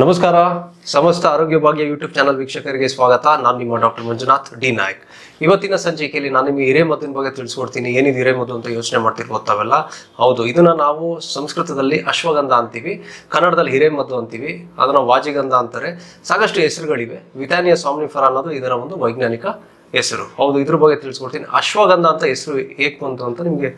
ನಮಸ್ಕಾರ. ಸಮಸ್ತ ಆರೋಗ್ಯ ಭಾಗ್ಯ ಯೂಟ್ಯೂಬ್ ಚಾನಲ್ ವೀಕ್ಷಕರಿಗೆ ಸ್ವಾಗತ. ನಾನು ನಿಮ್ಮ ಡಾಕ್ಟರ್ ಮಂಜುನಾಥ್ ಡಿ ನಾಯಕ್. ಇವತ್ತಿನ ಸಂಚಿಕೆಯಲ್ಲಿ ನಾನು ನಿಮಗೆ ಹಿರೇಮದ್ದಿನ ಬಗ್ಗೆ ತಿಳಿಸ್ಕೊಡ್ತೀನಿ. ಏನಿದೆ ಹಿರೇಮದ್ದು ಅಂತ ಯೋಚನೆ ಮಾಡ್ತಿರ್ಬೋದು ಹೌದು, ಇದನ್ನ ನಾವು ಸಂಸ್ಕೃತದಲ್ಲಿ ಅಶ್ವಗಂಧ ಅಂತೀವಿ, ಕನ್ನಡದಲ್ಲಿ ಹಿರೇಮದ್ದು ಅಂತೀವಿ, ಅದನ್ನ ವಾಜಿಗಂಧ ಅಂತಾರೆ. ಸಾಕಷ್ಟು ಹೆಸರುಗಳಿವೆ. ವಿಟಾನಿಯ ಸ್ವಾಮಿಫರ ಅನ್ನೋದು ಇದರ ಒಂದು ವೈಜ್ಞಾನಿಕ ಹೆಸರು. ಹೌದು, ಇದ್ರ ಬಗ್ಗೆ ತಿಳಿಸ್ಕೊಡ್ತೀನಿ. ಅಶ್ವಗಂಧ ಅಂತ ಹೆಸರು ಏಕ್ ಬಂತು ಅಂತ ನಿಮಗೆ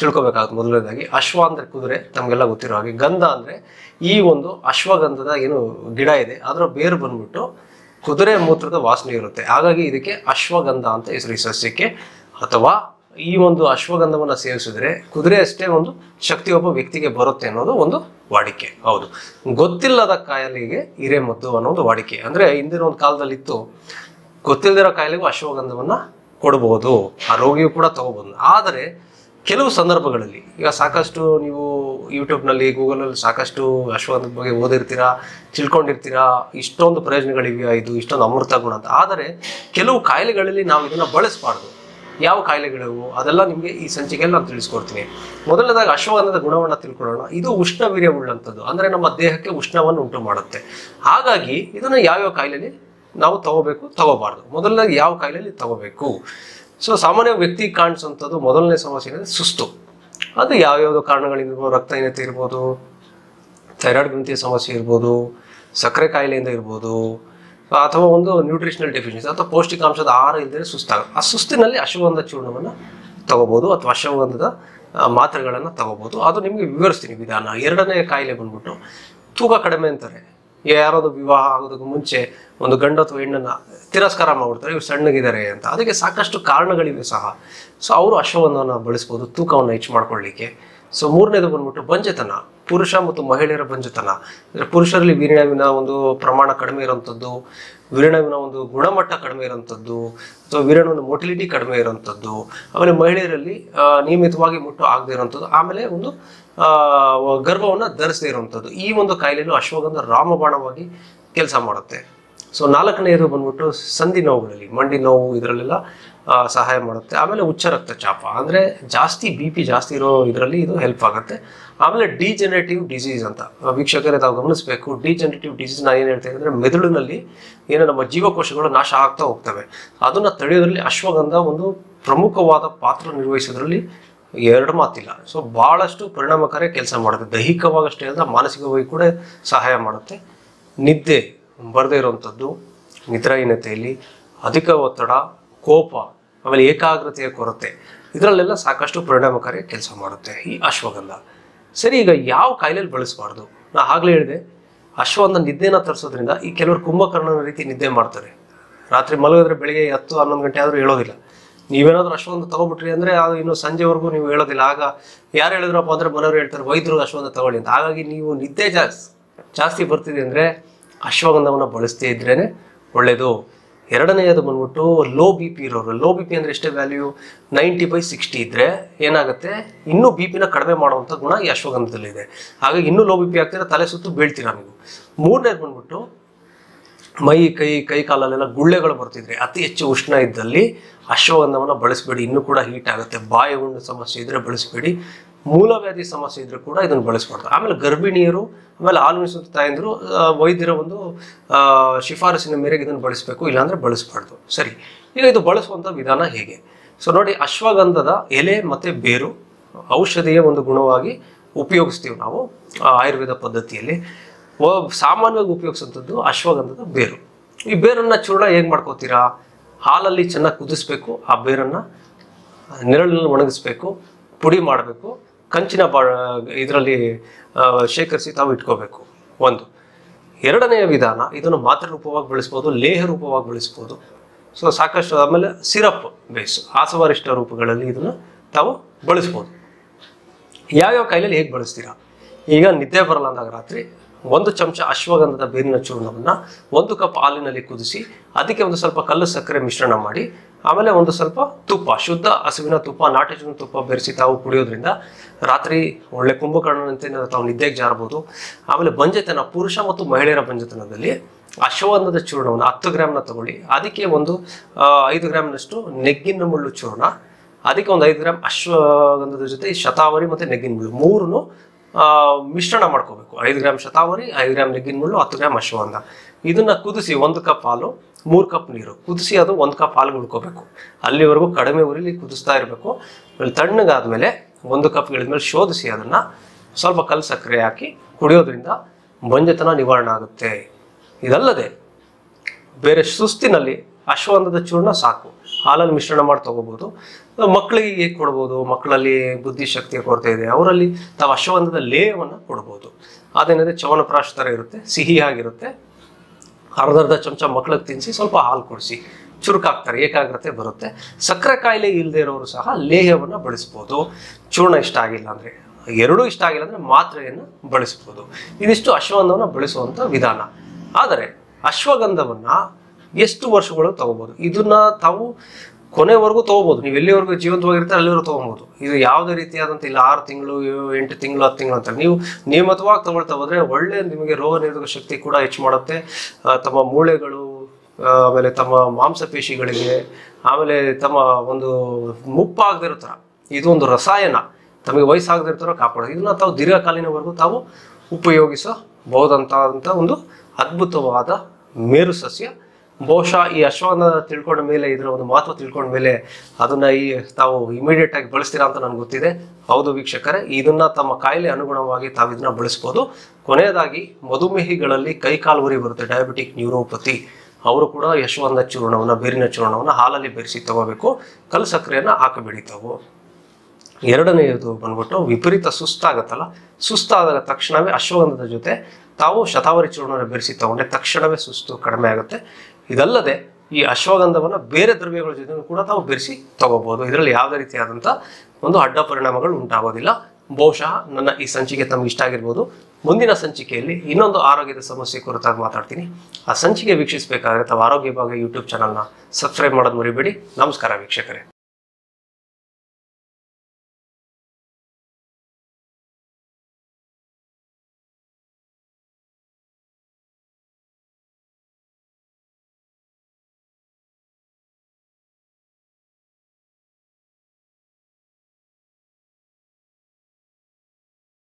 ತಿಳ್ಕೊಬೇಕಾಗುತ್ತೆ ಮೊದಲನೇದಾಗಿ. ಅಶ್ವ ಅಂದ್ರೆ ಕುದುರೆ, ನಮಗೆಲ್ಲ ಗೊತ್ತಿರೋ ಹಾಗೆ. ಗಂಧ ಅಂದ್ರೆ ಈ ಒಂದು ಅಶ್ವಗಂಧದ ಏನು ಗಿಡ ಇದೆ, ಅದರ ಬೇರು ಬಂದ್ಬಿಟ್ಟು ಕುದುರೆ ಮೂತ್ರದ ವಾಸನೆ ಇರುತ್ತೆ. ಹಾಗಾಗಿ ಇದಕ್ಕೆ ಅಶ್ವಗಂಧ ಅಂತ ಹೆಸರು ಈ ಸಸ್ಯಕ್ಕೆ. ಅಥವಾ ಈ ಒಂದು ಅಶ್ವಗಂಧವನ್ನ ಸೇವಿಸಿದ್ರೆ ಕುದುರೆ ಅಷ್ಟೇ ಒಂದು ಶಕ್ತಿ ಒಬ್ಬ ವ್ಯಕ್ತಿಗೆ ಬರುತ್ತೆ ಅನ್ನೋದು ಒಂದು ವಾಡಿಕೆ. ಹೌದು. ಗೊತ್ತಿಲ್ಲದ ಕಾಯಿಲೆಗೆ ಹಿರೇಮದ್ದು ಅನ್ನೋದು ವಾಡಿಕೆ. ಅಂದ್ರೆ ಹಿಂದಿನ ಒಂದು ಕಾಲದಲ್ಲಿ ಇತ್ತು ಗೊತ್ತಿಲ್ಲದಿರೋ ಕಾಯಿಲೆಗೂ ಅಶ್ವಗಂಧವನ್ನ ಕೊಡ್ಬೋದು. ಆ ರೋಗಿಯು ಕೂಡ ತಗೋಬಹುದು ಆದರೆ ಕೆಲವು ಸಂದರ್ಭಗಳಲ್ಲಿ, ಈಗ ಸಾಕಷ್ಟು ನೀವು ಯೂಟ್ಯೂಬ್ನಲ್ಲಿ ಗೂಗಲಲ್ಲಿ ಸಾಕಷ್ಟು ಅಶ್ವಗಂಧದ ಬಗ್ಗೆ ಓದಿರ್ತೀರಾ, ತಿಳ್ಕೊಂಡಿರ್ತೀರಾ, ಇಷ್ಟೊಂದು ಪ್ರಯೋಜನಗಳಿವೆಯಾ ಇದು, ಇಷ್ಟೊಂದು ಅಮೃತ ಗುಣ ಅಂತ. ಆದರೆ, ಕೆಲವು ಕಾಯಿಲೆಗಳಲ್ಲಿ ನಾವು ಇದನ್ನು ಬಳಸಬಾರ್ದು. ಯಾವ ಕಾಯಿಲೆಗಳಿವು, ಅದೆಲ್ಲ ನಿಮಗೆ ಈ ಸಂಚಿಕೆಯಲ್ಲಿ ನಾನು ತಿಳಿಸ್ಕೊಡ್ತೀನಿ. ಮೊದಲನೇದಾಗಿ ಅಶ್ವಗಂಧದ ಗುಣವನ್ನು ತಿಳ್ಕೊಳ್ಳೋಣ. ಇದು ಉಷ್ಣವೀರ್ಯ ಉಳ್ಳಂಥದ್ದು ಅಂದರೆ ನಮ್ಮ ದೇಹಕ್ಕೆ ಉಷ್ಣವನ್ನು ಉಂಟು ಮಾಡುತ್ತೆ. ಹಾಗಾಗಿ, ಇದನ್ನು ಯಾವ್ಯಾವ ಕಾಯಿಲೆಯಲ್ಲಿ ನಾವು ತಗೋಬೇಕು? ತಗೋಬಾರ್ದು. ಮೊದಲನೇದಾಗಿ ಯಾವ ಕಾಯಿಲೆಯಲ್ಲಿ ತಗೋಬೇಕು? ಸೊ ಸಾಮಾನ್ಯ ವ್ಯಕ್ತಿ ಕಾಣಿಸುವಂಥದ್ದು ಮೊದಲನೇ ಸಮಸ್ಯೆ ಏನಂದರೆ ಸುಸ್ತು. ಅದು ಯಾವ್ಯಾವುದೋ ಕಾರಣಗಳಿಂದ ರಕ್ತಹೀನತೆ ಇರ್ಬೋದು, ಥೈರಾಯ್ಡ್ ಗ್ರಂಥಿಯ ಸಮಸ್ಯೆ ಇರ್ಬೋದು, ಸಕ್ಕರೆ ಕಾಯಿಲೆಯಿಂದ ಇರ್ಬೋದು, ಅಥವಾ ಒಂದು ನ್ಯೂಟ್ರಿಷನಲ್ ಡೆಫಿಷಿಯನ್ಸಿ ಅಥವಾ ಪೌಷ್ಟಿಕಾಂಶದ ಆಹಾರ ಇಲ್ಲದೆ ಸುಸ್ತಾಗ ಆ ಸುಸ್ತಿನಲ್ಲಿ ಅಶ್ವಗಂಧ ಚೂರ್ಣವನ್ನು ತಗೋಬೋದು ಅಥವಾ ಅಶ್ವಗಂಧದ ಮಾತ್ರೆಗಳನ್ನು ತಗೋಬೋದು. ಅದು ನಿಮಗೆ ವಿವರಿಸ್ತೀನಿ ವಿಧಾನ. ಎರಡನೇ ಕಾಯಿಲೆ ಬಂದ್ಬಿಟ್ಟು ತೂಕ ಕಡಿಮೆ ಅಂತಾರೆ. ಯಾರಾದ್ರು ವಿವಾಹ ಆಗೋದಕ್ಕೂ ಮುಂಚೆ ಒಂದು ಗಂಡ ಅಥವಾ ಹೆಣ್ಣನ್ನ ತಿರಸ್ಕಾರ ಮಾಡ್ಬಿಡ್ತಾರೆ, ಇವ್ರು ಸಣ್ಣಗಿದ್ದಾರೆ ಅಂತ. ಅದಕ್ಕೆ ಸಾಕಷ್ಟು ಕಾರಣಗಳಿವೆ ಸಹ. ಸೊ ಅವರು ಅಶ್ವವನ್ನ ಬಳಸ್ಬೋದು, ತೂಕವನ್ನು ಹೆಚ್ಚು ಮಾಡ್ಕೊಳ್ಳಿಕ್ಕೆ. ಸೊ ಮೂರನೇದು ಬಂದ್ಬಿಟ್ಟು ಬಂಜೆತನ. ಪುರುಷ ಮತ್ತು ಮಹಿಳೆಯರ ಬಂಜೆತನ. ಅಂದ್ರೆ ಪುರುಷರಲ್ಲಿ ವೀರ್ಯವಿನ ಒಂದು ಪ್ರಮಾಣ ಕಡಿಮೆ ಇರುವಂಥದ್ದು ವೀರ್ಯವಿನ ಒಂದು ಗುಣಮಟ್ಟ ಕಡಿಮೆ ಇರುವಂಥದ್ದು ಅಥವಾ ವೀರಣವಿನ ಮೊಟಿಲಿಟಿ ಕಡಿಮೆ ಇರುವಂಥದ್ದು ಆಮೇಲೆ ಮಹಿಳೆಯರಲ್ಲಿ ನಿಯಮಿತವಾಗಿ ಮುಟ್ಟು ಆಗದೇ ಇರುವಂಥದ್ದು ಆಮೇಲೆ ಒಂದು ಗರ್ಭವನ್ನ ಧರಿಸದೇ ಇರುವಂಥದ್ದು. ಈ ಒಂದು ಕಾಯಿಲೆಯಲ್ಲೂ ಅಶ್ವಗಂಧ ರಾಮಬಾಣವಾಗಿ ಕೆಲಸ ಮಾಡುತ್ತೆ. ಸೊ ನಾಲ್ಕನೆಯದು ಬಂದ್ಬಿಟ್ಟು ಸಂಧಿ ನೋವುಗಳಲ್ಲಿ, ಮಂಡಿ ನೋವು ಇದರಲ್ಲೆಲ್ಲ ಸಹಾಯ ಮಾಡುತ್ತೆ. ಆಮೇಲೆ ಉಚ್ಚ ರಕ್ತಚಾಪ. ಅಂದರೆ ಜಾಸ್ತಿ ಬಿ ಪಿ ಜಾಸ್ತಿ ಇರೋ ಇದರಲ್ಲಿ ಇದು ಹೆಲ್ಪ್ ಆಗುತ್ತೆ. ಆಮೇಲೆ ಡಿಜೆನರೇಟಿವ್ ಡಿಸೀಸ್ ಅಂತ. ವೀಕ್ಷಕರೇ ತಾವು ಗಮನಿಸಬೇಕು. ಡಿಜೆನರೇಟಿವ್ ಡಿಸೀಸ್ ನಾನು ಏನು ಹೇಳ್ತೇನೆ ಅಂದರೆ ಮೆದುಳಿನಲ್ಲಿ ಏನೋ ನಮ್ಮ ಜೀವಕೋಶಗಳು ನಾಶ ಆಗ್ತಾ ಹೋಗ್ತವೆ. ಅದನ್ನು ತಡೆಯೋದ್ರಲ್ಲಿ ಅಶ್ವಗಂಧ ಒಂದು ಪ್ರಮುಖವಾದ ಪಾತ್ರ ನಿರ್ವಹಿಸೋದ್ರಲ್ಲಿ ಎರಡು ಮಾತಿಲ್ಲ. ಸೊ ಬಹಳಷ್ಟು ಪರಿಣಾಮಕಾರಿ ಕೆಲಸ ಮಾಡುತ್ತೆ. ದೈಹಿಕವಾಗಷ್ಟೇ ಅಲ್ಲ, ಮಾನಸಿಕವಾಗಿ ಕೂಡ ಸಹಾಯ ಮಾಡುತ್ತೆ. ನಿದ್ದೆ ಬರದೇ ಇರುವಂಥದ್ದು, ನಿದ್ರಾಹೀನತೆಯಲ್ಲಿ ಅಧಿಕ ಒತ್ತಡ, ಕೋಪ, ಆಮೇಲೆ ಏಕಾಗ್ರತೆಯ ಕೊರತೆ, ಇದರಲ್ಲೆಲ್ಲ ಸಾಕಷ್ಟು ಪರಿಣಾಮಕಾರಿ ಕೆಲಸ ಮಾಡುತ್ತೆ ಈ ಅಶ್ವಗಂಧ. ಸರಿ, ಈಗ ಯಾವ ಕಾಯಿಲೆಯಲ್ಲಿ ಬಳಸಬಾರ್ದು? ನಾ ಆಗಲೇ ಹೇಳಿದೆ, ಅಶ್ವಗಂಧ ನಿದ್ದೆನ ತರಿಸೋದ್ರಿಂದ ಈ ಕೆಲವರು ಕುಂಭಕರ್ಣನ ರೀತಿ ನಿದ್ದೆ ಮಾಡ್ತಾರೆ. ರಾತ್ರಿ ಮಲಗಿದ್ರೆ ಬೆಳಿಗ್ಗೆ ಹತ್ತು ಹನ್ನೊಂದು ಗಂಟೆ ಆದರೂ ಹೇಳೋದಿಲ್ಲ. ನೀವೇನಾದ್ರೂ ಅಶ್ವಗಂಧ ತಗೊಬಿಟ್ರಿ ಅಂದ್ರೆ ಅದು ಇನ್ನು ಸಂಜೆವರೆಗೂ ನೀವು ಹೇಳೋದಿಲ್ಲ. ಆಗ ಯಾರು ಹೇಳಿದ್ರಪ್ಪ ಅಂದ್ರೆ ಮನೆಯವ್ರು ಹೇಳ್ತಾರೆ, ವೈದ್ಯರು ಅಶ್ವಗಂಧ ತಗೊಳ್ಳಿ ಅಂತ. ಹಾಗಾಗಿ ನೀವು ನಿದ್ದೆ ಜಾಸ್ತಿ ಜಾಸ್ತಿ ಬರ್ತಿದೆ ಅಂದ್ರೆ ಅಶ್ವಗಂಧವನ್ನು ಬಳಸ್ತೇ ಇದ್ರೇನೆ ಒಳ್ಳೇದು. ಎರಡನೆಯದು ಬಂದ್ಬಿಟ್ಟು ಲೋ ಬಿ ಪಿ ಇರೋರು. ಲೋ ಬಿ ಪಿ ಅಂದ್ರೆ ಎಷ್ಟೇ ವ್ಯಾಲ್ಯೂ ನೈಂಟಿ ಬೈ ಸಿಕ್ಸ್ಟಿ ಇದ್ರೆ ಏನಾಗುತ್ತೆ? ಇನ್ನೂ ಬಿ ಪಿನ ಕಡಿಮೆ ಮಾಡುವಂಥ ಗುಣ ಈ ಅಶ್ವಗಂಧದಲ್ಲಿದೆ. ಹಾಗಾಗಿ ಇನ್ನೂ ಲೋ ಬಿ ಪಿ ಆಗ್ತೀರಾ ತಲೆ ಸುತ್ತು ಬೀಳ್ತೀರಾ ನೀವು. ಮೂರನೇದು ಬಂದ್ಬಿಟ್ಟು ಮೈ, ಕೈ ಕೈ ಕಾಲಲ್ಲೆಲ್ಲ ಗುಳ್ಳೆಗಳು ಬರ್ತಿದ್ರೆ, ಅತಿ ಹೆಚ್ಚು ಉಷ್ಣ ಇದ್ದಲ್ಲಿ ಅಶ್ವಗಂಧವನ್ನು ಬಳಸಬೇಡಿ. ಇನ್ನೂ ಕೂಡ ಹೀಟ್ ಆಗುತ್ತೆ. ಬಾಯಿ ಉಂಡು ಸಮಸ್ಯೆ ಇದ್ರೆ ಬಳಸಬೇಡಿ. ಮೂಲವ್ಯಾಧಿ ಸಮಸ್ಯೆ ಇದ್ರೂ ಕೂಡ ಇದನ್ನು ಬಳಸಬಾರ್ದು. ಆಮೇಲೆ ಗರ್ಭಿಣಿಯರು, ಆಮೇಲೆ ಹಾಲು ತಾಯಂದರು ವೈದ್ಯರ ಒಂದು ಶಿಫಾರಸಿನ ಮೇರೆಗೆ ಇದನ್ನು ಬಳಸಬೇಕು. ಇಲ್ಲಾಂದ್ರೆ ಬಳಸಬಾರ್ದು. ಸರಿ. ಈಗ ಇದು ಬಳಸುವಂಥ ವಿಧಾನ ಹೇಗೆ? ಸೊ ನೋಡಿ, ಅಶ್ವಗಂಧದ ಎಲೆ ಮತ್ತೆ ಬೇರು ಔಷಧಿಯ ಒಂದು ಗುಣವಾಗಿ ಉಪಯೋಗಿಸ್ತೀವಿ ನಾವು ಆಯುರ್ವೇದ ಪದ್ಧತಿಯಲ್ಲಿ. ಸಾಮಾನ್ಯವಾಗಿ ಉಪಯೋಗಿಸುವಂಥದ್ದು ಅಶ್ವಗಂಧದ ಬೇರು. ಈ ಬೇರನ್ನ ಚೂರ್ಣ ಹೇಗೆ ಮಾಡ್ಕೋತೀರಾ? ಹಾಲಲ್ಲಿ ಚೆನ್ನಾಗಿ ಕುದಿಸ್ಬೇಕು, ಆ ಬೇರನ್ನ ನೆರಳಲ್ಲಿ ಒಣಗಿಸ್ಬೇಕು, ಪುಡಿ ಮಾಡಬೇಕು, ಕಂಚಿನ ಬಾ ಇದರಲ್ಲಿ ಶೇಖರಿಸಿ ತಾವು ಇಟ್ಕೋಬೇಕು. ಒಂದು. ಎರಡನೆಯ ವಿಧಾನ, ಇದನ್ನು ಮಾತ್ರೆ ರೂಪವಾಗಿ ಬೆಳೆಸ್ಬೋದು, ಲೇಹ ರೂಪವಾಗಿ ಬಳಸ್ಬೋದು. ಸೊ, ಸಾಕಷ್ಟು ಆಮೇಲೆ ಸಿರಪ್ ಬೇಸ್, ಆಸವರಿಷ್ಟ ರೂಪಗಳಲ್ಲಿ ಇದನ್ನು ತಾವು ಬಳಸ್ಬೋದು. ಯಾವ್ಯಾವ ಕಾಯಿಲೆಯಲ್ಲಿ ಹೇಗೆ ಬಳಸ್ತೀರಾ? ಈಗ ನಿದ್ದೆ ಬರಲ್ಲ ಅಂದಾಗ ರಾತ್ರಿ ಒಂದು ಚಮಚ ಅಶ್ವಗಂಧದ ಬೇರಿನ ಚೂರ್ಣವನ್ನು ಒಂದು ಕಪ್ ಹಾಲಿನಲ್ಲಿ ಕುದಿಸಿ, ಅದಕ್ಕೆ ಒಂದು ಸ್ವಲ್ಪ ಕಲ್ಲು ಸಕ್ಕರೆ ಮಿಶ್ರಣ ಮಾಡಿ, ಆಮೇಲೆ ಒಂದು ಸ್ವಲ್ಪ ತುಪ್ಪ, ಶುದ್ಧ ಹಸುವಿನ ತುಪ್ಪ ನಾಟಿ ಹಸುವಿನ ತುಪ್ಪ ಬೆರೆಸಿ ತಾವು ಕುಡಿಯೋದ್ರಿಂದ ರಾತ್ರಿ ಒಳ್ಳೆ ಕುಂಭಕರ್ಣನಂತೆ ತಾವು ನಿದ್ದೆಗೆ ಜಾರಬಹುದು ಆಮೇಲೆ ಬಂಜೆತನ, ಪುರುಷ ಮತ್ತು ಮಹಿಳೆಯರ ಬಂಜೆತನದಲ್ಲಿ ಅಶ್ವಗಂಧದ ಚೂರ್ಣವನ್ನು ಹತ್ತು ಗ್ರಾಮ್ನ ತಗೊಳ್ಳಿ. ಅದಕ್ಕೆ ಒಂದು ಐದು ಗ್ರಾಮ್ನಷ್ಟು ನೆಗ್ಗಿನ ಮುಳ್ಳು ಚೂರ್ಣ, ಅದಕ್ಕೆ ಒಂದು ಐದು ಗ್ರಾಮ್ ಅಶ್ವಗಂಧದ ಜೊತೆ ಶತಾವರಿ ಮತ್ತು ನೆಗ್ಗಿನ ಮುಳ್ಳು. ಮೂರನ್ನು ಮಿಶ್ರಣ ಮಾಡ್ಕೋಬೇಕು. ಐದು ಗ್ರಾಮ್ ಶತಾವರಿ, ಐದು ಗ್ರಾಮ್ ನೆಗ್ಗಿನ ಮುಳ್ಳು, ಹತ್ತು ಗ್ರಾಮ್ ಅಶ್ವಗಂಧ. ಇದನ್ನ ಕುದಿಸಿ ಒಂದು ಕಪ್ ಹಾಲು, ಮೂರು ಕಪ್ ನೀರು. ಕುದಿಸಿ ಅದು ಒಂದು ಕಪ್ ಹಾಲು ಉಳ್ಕೋಬೇಕು ಅಲ್ಲಿವರೆಗೂ ಕಡಿಮೆ ಉರಿಲಿ ಕುದಿಸ್ತಾ ಇರಬೇಕು. ತಣ್ಣಗಾದ್ಮೇಲೆ ಒಂದು ಕಪ್ ಇಳಿದ್ಮೇಲೆ ಶೋಧಿಸಿ ಅದನ್ನ ಸ್ವಲ್ಪ ಕಲ್ಲು ಸಕ್ಕರೆ ಹಾಕಿ ಕುಡಿಯೋದ್ರಿಂದ ಮಂಜತನ ನಿವಾರಣೆ ಆಗುತ್ತೆ. ಇದಲ್ಲದೆ ಬೇರೆ ಸುಸ್ತಿನಲ್ಲಿ ಅಶ್ವಗಂಧದ ಚೂರ್ಣ ಸಾಕು. ಹಾಲಲ್ಲಿ ಮಿಶ್ರಣ ಮಾಡಿ ತೊಗೋಬೋದು. ಮಕ್ಕಳಿಗೆ ಹೇಗೆ ಕೊಡ್ಬೋದು? ಮಕ್ಕಳಲ್ಲಿ ಬುದ್ಧಿಶಕ್ತಿಯ ಕೊರತೆ ಇದೆ. ಅವರಲ್ಲಿ ತಾವು ಅಶ್ವಗಂಧದ ಲೇಹವನ್ನು ಕೊಡ್ಬೋದು. ಅದೇನಿದೆ ಚವನಪ್ರಾಶ ಥರ ಇರುತ್ತೆ, ಸಿಹಿಯಾಗಿರುತ್ತೆ. ಅರ್ಧ ಅರ್ಧ ಚಮಚ ಮಕ್ಕಳಿಗೆ ತಿನ್ನಿಸಿ ಸ್ವಲ್ಪ ಹಾಲು ಕೊಡಿಸಿ. ಚುರುಕಾಗ್ತಾರೆ, ಏಕಾಗ್ರತೆ ಬರುತ್ತೆ. ಸಕ್ಕರೆ ಕಾಯಿಲೆ ಇಲ್ಲದೆ ಇರೋರು ಸಹ ಲೇಹವನ್ನು ಬಳಸ್ಬೋದು. ಚೂರ್ಣ ಇಷ್ಟ ಆಗಿಲ್ಲ ಅಂದರೆ, ಎರಡೂ ಇಷ್ಟ ಆಗಿಲ್ಲ ಅಂದರೆ ಮಾತ್ರೆಯನ್ನು ಬಳಸ್ಬೋದು. ಇದಿಷ್ಟು ಅಶ್ವಗಂಧವನ್ನು ಬಳಸುವಂಥ ವಿಧಾನ. ಆದರೆ ಅಶ್ವಗಂಧವನ್ನು ಎಷ್ಟು ವರ್ಷಗಳು ತಗೋಬಹುದು ಇದನ್ನ ತಾವು ಕೊನೆವರೆಗೂ ತಗೋಬಹುದು ನೀವು ಎಲ್ಲಿವರೆಗೂ ಜೀವಂತವಾಗಿರ್ತಾರೆ ಅಲ್ಲಿವರೆಗೂ ತಗೋಬಹುದು ಇದು ಯಾವುದೇ ರೀತಿಯಾದಂಥ ಇಲ್ಲ, ಆರು ತಿಂಗಳು, ಎಂಟು ತಿಂಗಳು, ಹತ್ತು ತಿಂಗಳು ಅಂತ ನೀವು ನಿಯಮಿತವಾಗಿ ತಗೊಳ್ತಾ ಹೋದ್ರೆ ಒಳ್ಳೆ ನಿಮಗೆ ರೋಗ ನಿರೋಧಕ ಶಕ್ತಿ ಕೂಡ ಹೆಚ್ಚು ಮಾಡುತ್ತೆ. ತಮ್ಮ ಮೂಳೆಗಳು ಆಮೇಲೆ ತಮ್ಮ ಮಾಂಸಪೇಶಿಗಳಿಗೆ, ಆಮೇಲೆ ತಮ್ಮ ಒಂದು ಮುಪ್ಪಾಗದಿರೋ ಥರ ಇದು ಒಂದು ರಸಾಯನ. ತಮಗೆ ವಯಸ್ಸಾಗದಿರೋ ಥರ ಕಾಪಾಡೋದು. ಇದನ್ನ ತಾವು ದೀರ್ಘಕಾಲೀನವರೆಗೂ ತಾವು ಉಪಯೋಗಿಸಬಹುದಂತ ಒಂದು ಅದ್ಭುತವಾದ ಮೇರು ಸಸ್ಯ ಬಹುಶಃ ಈ ಅಶ್ವನ ತಿಳ್ಕೊಂಡ ಮೇಲೆ ಇದರ ಒಂದು ಮಹತ್ವ ತಿಳ್ಕೊಂಡ ಮೇಲೆ ಅದನ್ನ ಈ ತಾವು ಇಮಿಡಿಯೇಟ್ ಆಗಿ ಬಳಸ್ತೀರಾ ಅಂತ ನನಗೆ ಗೊತ್ತಿದೆ. ಹೌದು ವೀಕ್ಷಕರೇ, ಇದನ್ನ ತಮ್ಮ ಕಾಯಿಲೆ ಅನುಗುಣವಾಗಿ ತಾವು ಇದನ್ನ ಬಳಸ್ಬೋದು. ಕೊನೆಯದಾಗಿ, ಮಧುಮೇಹಿಗಳಲ್ಲಿ ಕೈ ಕಾಲು ಉರಿ ಬರುತ್ತೆ ಡಯಾಬಿಟಿಕ್ ನ್ಯೂರೋಪತಿ ಅವರು ಕೂಡ ಯಶವಂತ ಚೂರ್ಣವನ್ನು, ಬೇರಿನ ಚೂರ್ಣವನ್ನು ಹಾಲಲ್ಲಿ ಬೆರೆಸಿ ತಗೋಬೇಕು. ಕಲ್ಲು ಸಕ್ಕರೆಯನ್ನು ಹಾಕಬೇಡಿ ತಾವು. ಎರಡನೆಯದು ಬಂದ್ಬಿಟ್ಟು ವಿಪರೀತ ಸುಸ್ತಾಗತ್ತಲ್ಲ? ಸುಸ್ತಾದಾಗ ತಕ್ಷಣವೇ ಅಶ್ವಗಂಧದ ಜೊತೆ ತಾವು ಶತಾವರಿ ಚೂರ್ಣವನ್ನು ಬೆರೆಸಿ ತಗೊಂಡ್ರೆ ತಕ್ಷಣವೇ ಸುಸ್ತು ಕಡಿಮೆ ಆಗುತ್ತೆ. ಇದಲ್ಲದೆ ಈ ಅಶ್ವಗಂಧವನ್ನು ಬೇರೆ ದ್ರವ್ಯಗಳ ಜೊತೆ ಕೂಡ ತಾವು ಬೆರೆಸಿ ತಗೋಬಹುದು ಇದರಲ್ಲಿ ಯಾವುದೇ ರೀತಿಯಾದಂಥ ಒಂದು ಅಡ್ಡ ಪರಿಣಾಮಗಳು ಉಂಟಾಗೋದಿಲ್ಲ. ಬಹುಶಃ ನನ್ನ ಈ ಸಂಚಿಕೆ ತಮಗೆ ಇಷ್ಟ ಆಗಿರ್ಬೋದು. ಮುಂದಿನ ಸಂಚಿಕೆಯಲ್ಲಿ ಇನ್ನೊಂದು ಆರೋಗ್ಯದ ಸಮಸ್ಯೆ ಕುರಿತಾಗಿ ಮಾತಾಡ್ತೀನಿ. ಆ ಸಂಚಿಕೆ ವೀಕ್ಷಿಸಬೇಕಾದ್ರೆ ತಾವು ಆರೋಗ್ಯ ಭಾಗ ಯೂಟ್ಯೂಬ್ ಚಾನಲ್ನ ಸಬ್ಸ್ಕ್ರೈಬ್ ಮಾಡೋದು ಮರಿಬೇಡಿ. ನಮಸ್ಕಾರ ವೀಕ್ಷಕರೇ.